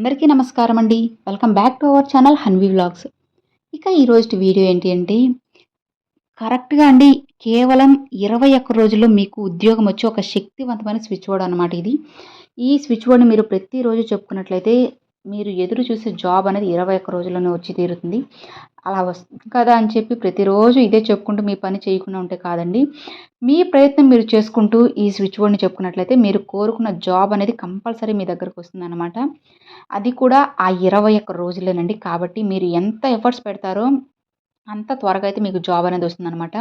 అందరికీ నమస్కారం అండి. Welcome back to our channel Hanvi vlogs. ఇక ఈరోజు వీడియో ఏంటి అంటే కరెక్ట్గా అండి కేవలం ఇరవై ఒక్క రోజుల్లో మీకు ఉద్యోగం వచ్చి ఒక శక్తివంతమైన స్విచ్ బోర్డ్ అనమాట ఇది. ఈ స్విచ్ బోర్డ్ని మీరు ప్రతిరోజు చెప్పుకున్నట్లయితే మీరు ఎదురు చూసే జాబ్ అనేది ఇరవై ఒక్క రోజుల్లోనే వచ్చి తీరుతుంది. అలా వస్తుంది కదా అని చెప్పి ప్రతిరోజు ఇదే చెప్పుకుంటూ మీ పని చేయకుండా ఉంటే కాదండి. మీ ప్రయత్నం మీరు చేసుకుంటూ ఈ స్విచ్ బోర్డ్ని చెప్పుకున్నట్లయితే మీరు కోరుకున్న జాబ్ అనేది కంపల్సరీ మీ దగ్గరకు వస్తుందన్నమాట. అది కూడా ఆ ఇరవై ఒక్క రోజులేనండి. కాబట్టి మీరు ఎంత ఎఫర్ట్స్ పెడతారో అంత త్వరగా అయితే మీకు జాబ్ అనేది వస్తుందనమాట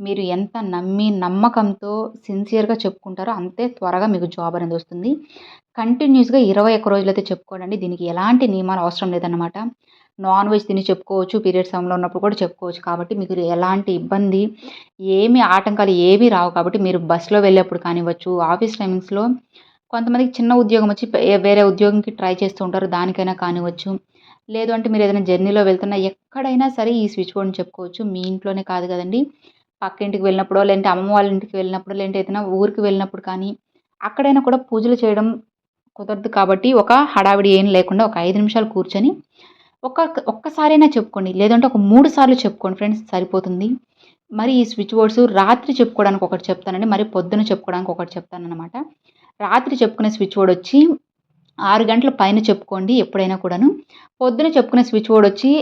మీరు ఎంత నమ్మి నమ్మకంతో సిన్సియర్గా చెప్పుకుంటారో అంతే త్వరగా మీకు జాబ్ అనేది వస్తుంది. కంటిన్యూస్గా ఇరవై ఒక్క రోజులైతే చెప్పుకోండి దీనికి ఎలాంటి నియమాలు అవసరం లేదన్నమాట. నాన్ వెజ్ తిని చెప్పుకోవచ్చు పీరియడ్ సమయంలో ఉన్నప్పుడు కూడా చెప్పుకోవచ్చు. కాబట్టి మీకు ఎలాంటి ఇబ్బంది ఏమి ఆటంకాలు ఏవి రావు. కాబట్టి మీరు బస్సులో వెళ్ళేప్పుడు కానివ్వచ్చు ఆఫీస్ టైమింగ్స్లో కొంతమందికి చిన్న ఉద్యోగం వచ్చి వేరే ఉద్యోగంకి ట్రై చేస్తూ ఉంటారు. దానికైనా కానివ్వచ్చు. లేదు అంటే మీరు ఏదైనా జర్నీలో వెళ్తున్నా ఎక్కడైనా సరే ఈ స్విచ్ బోర్డ్ని చెప్పుకోవచ్చు. మీ ఇంట్లోనే కాదు కదండి. పక్క ఇంటికి వెళ్ళినప్పుడో లేదంటే అమ్మ వాళ్ళ ఇంటికి వెళ్ళినప్పుడు లేదంటే ఏదైనా ఊరికి వెళ్ళినప్పుడు కానీ అక్కడైనా కూడా పూజలు చేయడం కుదరదు కాబట్టి ఒక హడావిడి ఏం లేకుండా ఒక ఐదు నిమిషాలు కూర్చొని ఒక ఒక్కసారైనా చెప్పుకోండి. లేదంటే ఒక మూడు సార్లు చెప్పుకోండి. ఫ్రెండ్స్ సరిపోతుంది. మరి ఈ స్విచ్ బోర్డ్స్ రాత్రి చెప్పుకోవడానికి ఒకటి చెప్తానండి. మరి పొద్దున చెప్పుకోవడానికి ఒకటి చెప్తానన్నమాట. రాత్రి చెప్పుకునే స్విచ్ బోర్డ్ వచ్చి ఆరు గంటల పైన చెప్పుకోండి ఎప్పుడైనా కూడాను. పొద్దున చెప్పుకునే స్విచ్ బోర్డ్ వచ్చి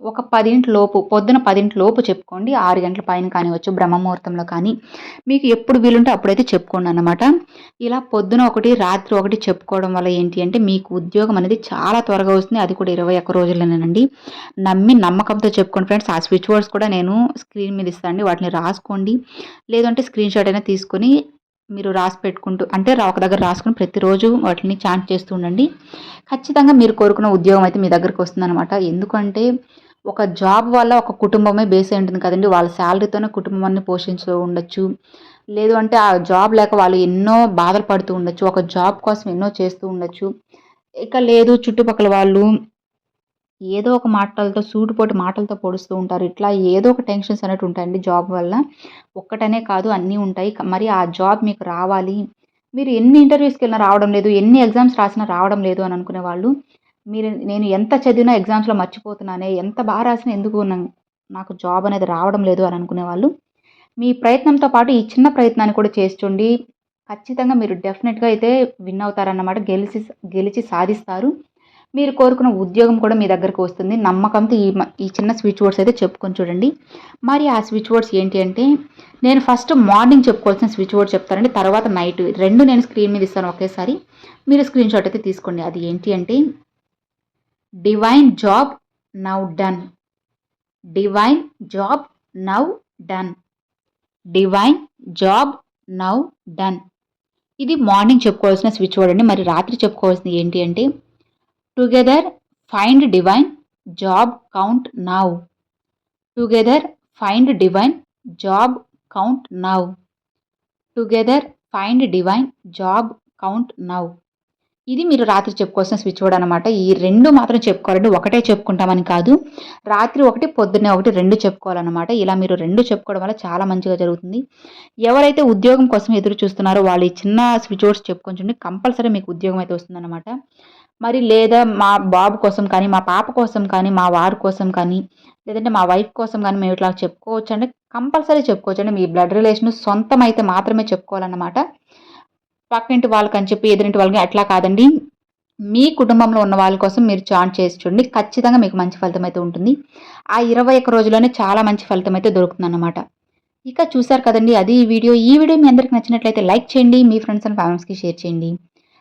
ఒక పదింటి లోపు పొద్దున పదింటి లోపు చెప్పుకోండి. ఆరు గంటల పైన కానివచ్చు బ్రహ్మముహూర్తంలో కానీ. మీకు ఎప్పుడు వీలుంటే అప్పుడైతే చెప్పుకోండి అనమాట ఇలా పొద్దున ఒకటి రాత్రి ఒకటి చెప్పుకోవడం వల్ల ఏంటి అంటే మీకు ఉద్యోగం అనేది చాలా త్వరగా వస్తుంది. అది కూడా ఇరవై ఒక్క రోజుల్లోనేనండి నమ్మి నమ్మకంతో చెప్పుకోండి ఫ్రెండ్స్. ఆ స్విచ్ బోర్డ్స్ కూడా నేను స్క్రీన్ మీద ఇస్తానండి. వాటిని రాసుకోండి. లేదంటే స్క్రీన్ షాట్ అయినా తీసుకొని మీరు రాసి పెట్టుకుంటూ అంటే ఒక దగ్గర రాసుకుని ప్రతిరోజు వాటిని చాంట్ చేస్తూ ఉండండి. ఖచ్చితంగా మీరు కోరుకున్న ఉద్యోగం అయితే మీ దగ్గరికి వస్తుందన్నమాట. ఎందుకంటే ఒక జాబ్ వల్ల ఒక కుటుంబమే బేస్ అయి ఉంటుంది కదండి. వాళ్ళ శాలరీతోనే కుటుంబాన్ని పోషించు ఉండొచ్చు. లేదు అంటే ఆ జాబ్ లేక వాళ్ళు ఎన్నో బాధలు పడుతూ ఉండొచ్చు. ఒక జాబ్ కోసం ఎన్నో చేస్తూ ఉండొచ్చు. ఇక లేదు చుట్టుపక్కల వాళ్ళు ఏదో ఒక మాటలతో సూటుపోటు మాటలతో పొడుస్తూ ఉంటారు. ఇట్లా ఏదో ఒక టెన్షన్స్ అనేవి ఉంటాయండి జాబ్ వల్ల. ఒక్కటనే కాదు అన్నీ ఉంటాయి. మరి ఆ జాబ్ మీకు రావాలి. మీరు ఎన్ని ఇంటర్వ్యూస్కి వెళ్ళినా రావడం లేదు ఎన్ని ఎగ్జామ్స్ రాసినా రావడం లేదు అని అనుకునే వాళ్ళు మీరు నేను ఎంత చదివినా ఎగ్జామ్స్లో మర్చిపోతున్నానే ఎంత బాగా రాసినా ఎందుకు నాకు జాబ్ అనేది రావడం లేదు అని అనుకునే వాళ్ళు మీ ప్రయత్నంతో పాటు ఈ చిన్న ప్రయత్నాన్ని కూడా చేస్తుండి. ఖచ్చితంగా మీరు డెఫినెట్గా అయితే విన్ అవుతారన్నమాట. గెలిచి గెలిచి సాధిస్తారు. మీరు కోరుకున్న ఉద్యోగం కూడా మీ దగ్గరకు వస్తుంది. నమ్మకంతో ఈ ఈ చిన్న స్విచ్ బోర్డ్స్ అయితే చెప్పుకొని చూడండి. మరి ఆ స్విచ్ బోర్డ్స్ ఏంటి అంటే నేను ఫస్ట్ మార్నింగ్ చెప్పుకోవాల్సిన స్విచ్ బోర్డ్ చెప్తానండి. తర్వాత నైట్ రెండు నేను స్క్రీన్ మీద ఇస్తాను ఒకేసారి. మీరు స్క్రీన్ షాట్ అయితే తీసుకోండి. అది ఏంటి అంటే divine job now done divine job now done divine job now done ఇది మార్నింగ్ చెప్పుకోవాల్సిన స్విచ్ బోర్డ్ అండి. మరి రాత్రి చెప్పుకోవాల్సింది ఏంటి అంటే together find divine job count now together find divine job count now together find divine job count now ఇది మీరు రాత్రి చెప్పుకోవాల్సిన స్విచ్ బోర్డ్ అనమాట ఈ రెండు మాత్రం చెప్పుకోవాలంటే ఒకటే చెప్పుకుంటామని కాదు. రాత్రి ఒకటి పొద్దున్నే ఒకటి రెండు చెప్పుకోవాలన్నమాట. ఇలా మీరు రెండు చెప్పుకోవడం వల్ల చాలా మంచిగా జరుగుతుంది. ఎవరైతే ఉద్యోగం కోసం ఎదురు చూస్తున్నారో వాళ్ళు ఈ చిన్న స్విచ్ బోర్డ్స్ చెప్పుకొని చూడండి కంపల్సరీ మీకు ఉద్యోగం అయితే వస్తుందన్నమాట. మరి లేదా మా బాబు కోసం కానీ మా పాప కోసం కానీ మా వారి కోసం కానీ లేదంటే మా వైఫ్ కోసం కానీ మేము ఇట్లా చెప్పుకోవచ్చు అంటే కంపల్సరీ చెప్పుకోవచ్చు అంటే మీ బ్లడ్ రిలేషన్ సొంతం అయితే మాత్రమే చెప్పుకోవాలన్నమాట. పక్కింటి వాళ్ళకని చెప్పి ఎదురింటి వాళ్ళకి అట్లా కాదండి. మీ కుటుంబంలో ఉన్న వాళ్ళ కోసం మీరు చాంట్ చేసి చూడండి. ఖచ్చితంగా మీకు మంచి ఫలితం అయితే ఉంటుంది. ఆ ఇరవై ఒక్క రోజుల్లోనే చాలా మంచి ఫలితం అయితే దొరుకుతుంది అనమాట ఇక చూసారు కదండి అది ఈ వీడియో. ఈ వీడియో మీ అందరికి నచ్చినట్లయితే లైక్ చేయండి. మీ ఫ్రెండ్స్ అండ్ ఫ్యామిలీస్కి షేర్ చేయండి.